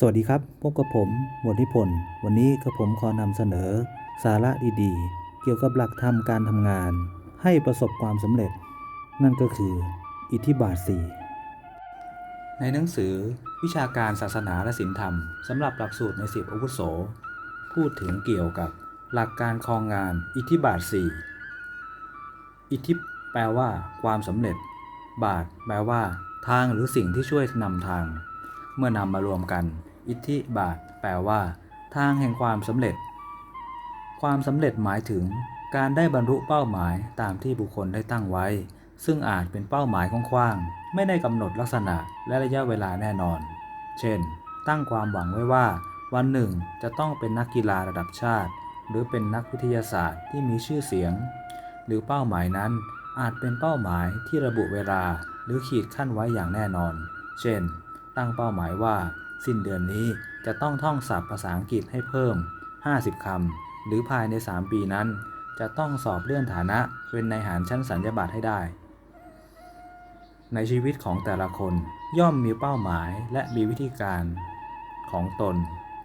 สวัสดีครับ พบกับผมหมวดนิพนธ์วันนี้กระผมขอนำเสนอ สาระดีๆ เกี่ยวกับหลักธรรมการทำงาน ให้ประสบความสำเร็จ นั่นก็คือ อิทธิบาท 4 ในหนังสือวิชาการศาสนาและศีลธรรมสำหรับหลักสูตรในสิบอาวุโส พูดถึงเกี่ยวกับหลักการครองงานอิทธิบาท 4 อิทธิแปลว่า ความสำเร็จ บาท แปลว่า ทางหรือสิ่งที่ช่วยนำทาง เมื่อนำมารวมกัน อิทธิบาท แปลว่า ทางแห่งความสำเร็จ ความสำเร็จหมายถึง การได้บรรลุเป้าหมายตามที่บุคคลได้ตั้งไว้ ซึ่งอาจเป็นเป้าหมายกว้างๆไม่ได้กำหนดลักษณะและระยะเวลาแน่นอน เช่น ตั้งความหวังไว้ว่า วันหนึ่งจะต้องเป็นนักกีฬาระดับชาติ หรือเป็นนักวิทยาศาสตร์ที่มีชื่อเสียง หรือเป้าหมายนั้นอาจเป็นเป้าหมายที่ระบุเวลาหรือขีดขั้นไว้อย่างแน่นอน เช่น ตั้งเป้าหมายว่า สิ้นเดือนนี้จะต้องท่องศัพท์ภาษาอังกฤษให้เพิ่ม 50 คำ หรือภายใน 3 ปีนั้น จะต้องสอบเลื่อนฐานะเป็นนายหารชั้นสัญญาบัตรให้ได้ ในชีวิตของแต่ละคนย่อมมีเป้าหมายและมีวิธีการของตน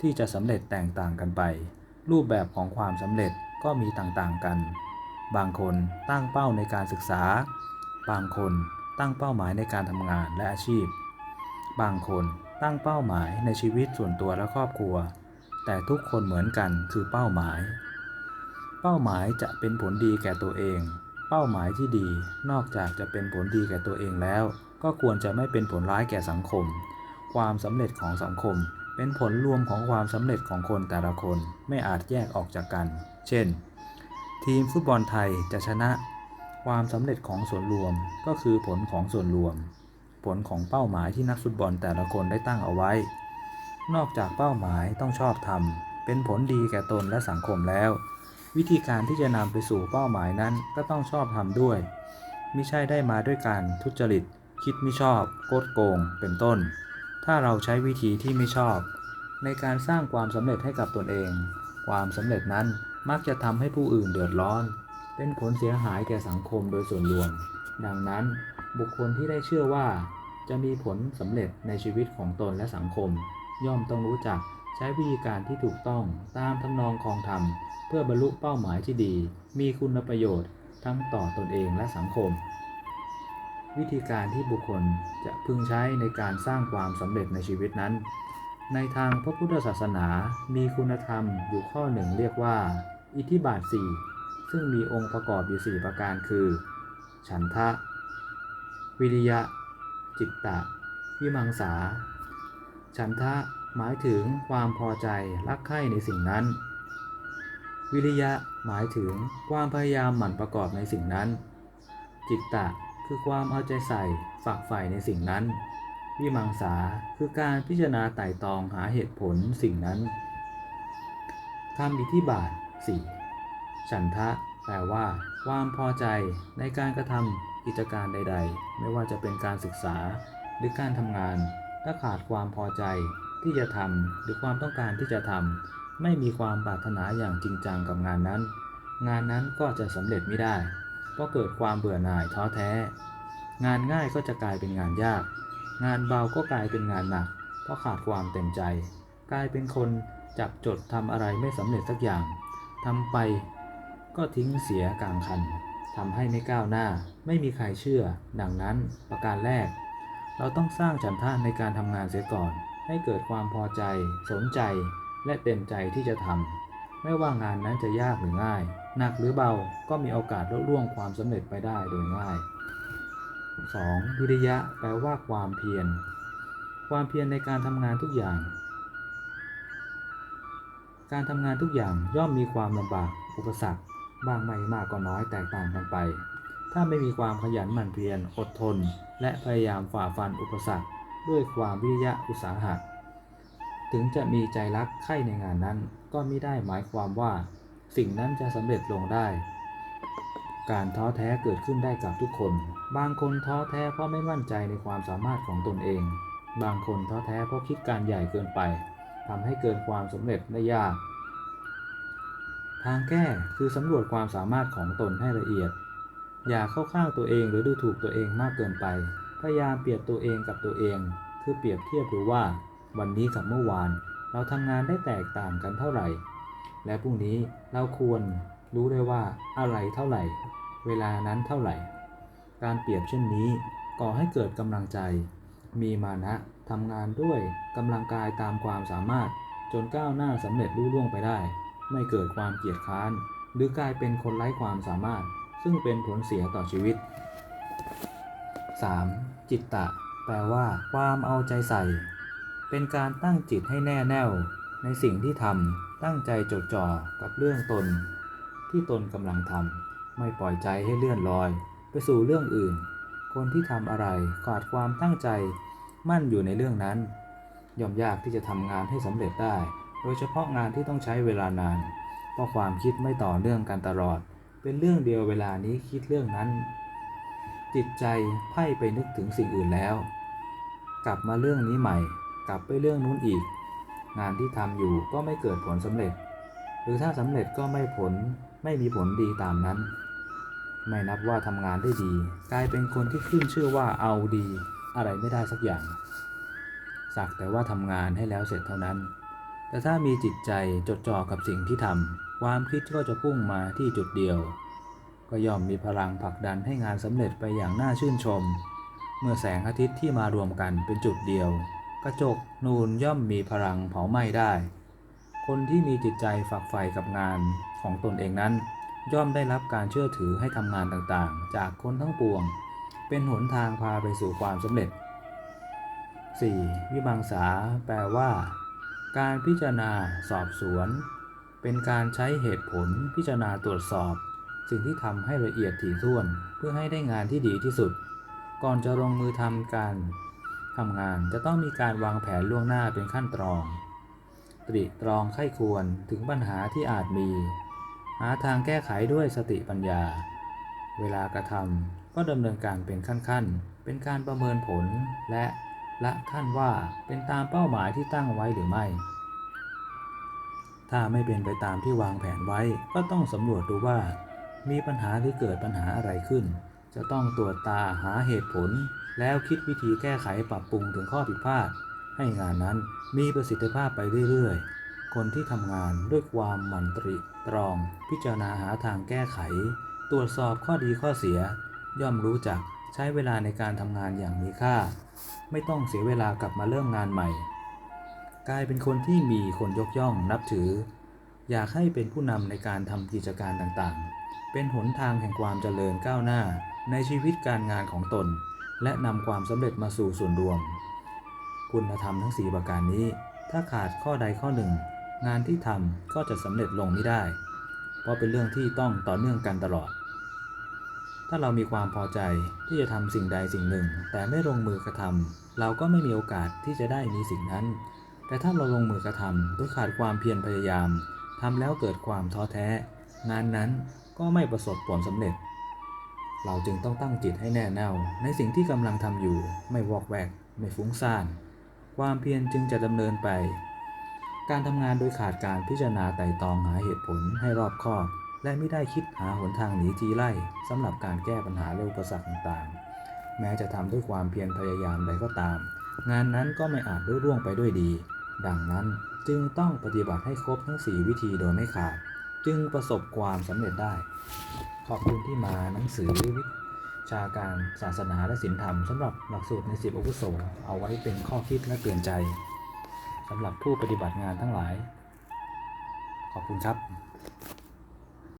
ที่จะสำเร็จแตกต่างกันไป รูปแบบของความสำเร็จก็มีต่างๆกัน บางคนตั้งเป้าในการศึกษา บางคนตั้งเป้าหมายในการทำงานและอาชีพ บางคน ตั้งเป้าหมายในชีวิตส่วนตัวและครอบครัว แต่ทุกคนเหมือนกันคือเป้าหมาย เป้าหมายจะเป็นผลดีแก่ตัวเอง เป้าหมายที่ดี นอกจากจะเป็นผลดีแก่ตัวเองแล้ว ก็ควรจะไม่เป็นผลร้ายแก่สังคม ความสำเร็จของสังคม เป็นผลรวมของความสำเร็จของคนแต่ละคนไม่อาจแยกออกจากกัน เช่น ทีมฟุตบอลไทยจะชนะ ความสำเร็จของส่วนรวมก็คือผลของส่วนรวม ผลของเป้าหมายที่นักฟุตบอลแต่ละคนได้ตั้งเอาไว้ นอกจากเป้าหมายต้องชอบทำเป็นผลดีแก่ตนและสังคมแล้ว วิธีการที่จะนำไปสู่เป้าหมายนั้นก็ต้องชอบทำด้วยไม่ใช่ได้มาด้วยการทุจริต คิดไม่ชอบโกดโกง เป็นต้น ถ้าเราใช้วิธีที่ไม่ชอบ ในการสร้างความสำเร็จให้กับตนเอง ความสำเร็จนั้นมักจะทำให้ผู้อื่นเดือดร้อน เป็นผลเสียหายแก่สังคมโดยส่วนรวม ดังนั้น บุคคลที่ได้เชื่อว่า จะมีผลสำเร็จในชีวิตของตนและสังคม ย่อมต้องรู้จักใช้วิธีการที่ถูกต้องตามทำนองคองธรรม เพื่อบรรลุเป้าหมายที่ดี มีคุณประโยชน์ทั้งต่อตนเองและสังคม วิธีการที่บุคคลจะพึงใช้ในการสร้างความสำเร็จในชีวิตนั้น ในทางพระพุทธศาสนา มีคุณธรรมอยู่ข้อหนึ่งเรียกว่า อิทธิบาท 4 ซึ่งมีองค์ประกอบอยู่ 4 ประการคือ ฉันทะ วิริยะ จิตตะ วิมังสา ฉันทะหมายถึงความพอใจรักใคร่ในสิ่งนั้น วิริยะหมายถึงความพยายามหมั่นประกอบในสิ่งนั้น จิตตะคือความเอาใจใส่ฝักใฝ่ในสิ่งนั้น วิมังสาคือการพิจารณาไต่ตองหาเหตุผลสิ่งนั้นทำอิทธิบาท 4. ฉันทะ แปลว่า ความพอใจในการกระทำ กิจการใด ๆ ไม่ว่าจะเป็นการศึกษาหรือการทำงาน ถ้าขาดความพอใจที่จะทำหรือความต้องการที่จะทำไม่มีความปรารถนาอย่างจริงจังกับงานนั้น งานนั้นก็จะสำเร็จไม่ได้ก็เกิดความเบื่อหน่ายท้อแท้ งานง่ายก็จะกลายเป็นงานยาก งานเบาก็กลายเป็นงานหนัก เพราะขาดความเต็มใจ กลายเป็นคนจับจดทำอะไรไม่สำเร็จสักอย่างทำไปก็ทิ้งเสียกลางคัน ทำให้ไม่ก้าวหน้า ไม่มีใครเชื่อ ดังนั้นประการแรก เราต้องสร้างฉันทะในการทำงานเสียก่อน ให้เกิดความพอใจ สนใจ และเต็มใจที่จะทำไม่ว่างานนั้นจะยากหรือง่าย หนักหรือเบาก็มีโอกาสลดล่วงความสำเร็จไปได้โดยง่าย 2. วิริยะแปลว่าความเพียร ความเพียรในการทำงานทุกอย่าง การทำงานทุกอย่างย่อมมีความลำบาก อุปสรรค บ้างไม่มากก็น้อยแตกต่างกันไป ถ้าไม่มีความขยันหมั่นเพียรอดทน และพยายามฝ่าฟันอุปสรรค ด้วยความวิริยะอุตสาหะ ถึงจะมีใจรักใคร่ในงานนั้น ก็ไม่ได้หมายความว่า สิ่งนั้นจะสำเร็จลงได้ การท้อแท้เกิดขึ้นได้กับทุกคน บางคนท้อแท้เพราะไม่มั่นใจในความสามารถของตนเอง บางคนท้อแท้เพราะคิดการใหญ่เกินไปทำให้เกินความสำเร็จได้ยาก ทางแก้คือสำรวจความสามารถของตนให้ละเอียด อย่าเข้าข้างตัวเองหรือดูถูกตัวเองมากเกินไป พยายามเปรียบตัวเองกับตัวเอง คือเปรียบเทียบดูว่า วันนี้กับเมื่อวาน เราทำงานได้แตกต่างกันเท่าไหร่ และพรุ่งนี้เราควรรู้ได้วยว่าอะไรเท่าไหร่ เวลานั้นเท่าไหร่ การเปรียบเช่นนี้ก่อให้เกิดกำลังใจ มีมานะทำงานด้วยกำลังกายตามความสามารถจนก้าวหน้าสำเร็จรุ่ล่วงไปได้ ไม่เกิดความเกียจค้าน หรือกลายเป็นคนไร้ความสามารถ ซึ่งเป็นผลเสียต่อชีวิต 3. จิตตะ แปลว่า ความเอาใจใส่ เป็นการตั้งจิตให้แน่แน่ว ในสิ่งที่ทำตั้งใจจดจ่อกับเรื่องตน ที่ตนกำลังทำไม่ปล่อยใจให้เลื่อนลอย ไปสู่เรื่องอื่น คนที่ทำอะไรขาดความตั้งใจ มั่นอยู่ในเรื่องนั้น ย่อมยากที่จะทำงานให้สำเร็จได้ โดยเฉพาะงานที่ต้องใช้เวลานาน เพราะความคิดไม่ต่อเนื่องกันตลอด เป็นเรื่องเดียวเวลานี้คิดเรื่องนั้น จิตใจไพ่ไปนึกถึงสิ่งอื่นแล้ว กลับมาเรื่องนี้ใหม่ กลับไปเรื่องนู้นอีก งานที่ทำอยู่ก็ไม่เกิดผลสำเร็จ หรือถ้าสำเร็จก็ไม่ผลไม่มีผลดีตามนั้น ไม่นับว่าทำงานได้ดี กลายเป็นคนที่ขึ้นชื่อว่าเอาดี อะไรไม่ได้สักอย่างสักแต่ว่าทำงานให้แล้วเสร็จเท่านั้น แต่ถ้ามีจิตใจจดจ่อกับสิ่งที่ทำความคิดก็จะพุ่งมาที่จุดเดียว ก็ย่อมมีพลังผลักดันให้งานสำเร็จไปอย่างน่าชื่นชม เมื่อแสงอาทิตย์ที่มารวมกันเป็นจุดเดียว กระจกนูนย่อมมีพลังเผาไหม้ได้ คนที่มีจิตใจฝักใฝ่กับงานของตนเองนั้น ย่อมได้รับการเชื่อถือให้ทำงานต่างๆ จากคนทั้งปวง เป็นหนทางพาไปสู่ความสำเร็จ 4. วิมังสาแปลว่า การพิจารณาสอบสวน เป็นการใช้เหตุผลพิจารณาตรวจสอบ สิ่งที่ทำให้ละเอียดถี่ถ้วนเพื่อให้ได้งานที่ดีที่สุด ก่อนจะลงมือทำการทำงานจะต้องมีการวางแผนล่วงหน้าเป็นขั้นตรอง ตรีตรองไข้ควรถึงปัญหาที่อาจมี หาทางแก้ไขด้วยสติปัญญา เวลากระทำก็ดำเนินการเป็นขั้นๆ เป็นการประเมินผลและ ละขั้นว่าเป็นตามเป้าหมายที่ตั้งไว้หรือไม่ ถ้าไม่เป็นไปตามที่วางแผนไว้ก็ต้องสำรวจดูว่า มีปัญหาหรือเกิดปัญหาอะไรขึ้น จะต้องตรวจตาหาเหตุผล แล้วคิดวิธีแก้ไขปรับปรุงถึงข้อผิดพลาด ให้งานนั้นมีประสิทธิภาพไปเรื่อยๆ คนที่ทำงานด้วยความหมั่นตรีตรอง พิจารณาหาทางแก้ไข ตรวจสอบข้อดีข้อเสีย ย่อมรู้จัก ใช้เวลาในการทำงานอย่างมีค่า ไม่ต้องเสียเวลากลับมาเริ่มงานใหม่ กลายเป็นคนที่มีคนยกย่องนับถือ อยากให้เป็นผู้นำในการทำกิจการต่างๆ เป็นหนทางแห่งความเจริญก้าวหน้าในชีวิตการงานของตน และนำความสำเร็จมาสู่ส่วนรวม คุณธรรมทั้ง 4 ประการนี้ ถ้าขาดข้อใดข้อหนึ่ง งานที่ทำก็จะสำเร็จลงไม่ได้ เพราะเป็นเรื่องที่ต้องต่อเนื่องกันตลอด ถ้าเรามีความพอใจที่จะทำสิ่งใดสิ่งหนึ่ง แต่ไม่ลงมือกระทำเราก็ไม่มีโอกาสที่จะได้มีสิ่งนั้น แต่ถ้าเราลงมือกระทำโดยขาดความเพียรพยายามทำแล้วเกิดความท้อแท้ งานนั้นก็ไม่ประสบผลสำเร็จ เราจึงต้องตั้งจิตให้แน่แน่วในสิ่งที่กำลังทำอยู่ ไม่วอกแวก ไม่ฟุ้งซ่าน ความเพียรจึงจะดำเนินไป การทำงานโดยขาดการพิจารณาไต่ตรองหาเหตุผลให้รอบคอบ และไม่ได้คิดหาหนทางหนีทีไล่สำหรับการแก้ปัญหาเรื่องอุปสรรคต่างๆ แม้จะทำด้วยความเพียรพยายามใดก็ตาม งานนั้นก็ไม่อาจรุ่ร่วงไปด้วยดี ดังนั้นจึงต้องปฏิบัติให้ครบทั้ง 4 วิธีโดยไม่ขาด จึงประสบความสำเร็จได้ ขอบคุณที่มาหนังสือวิชาการศาสนาและศีลธรรมสำหรับหลักสูตรในสิบอาวุโสเอาไว้เป็นข้อคิดและเตือนใจสำหรับผู้ปฏิบัติงานทั้งหลาย ขอบคุณครับ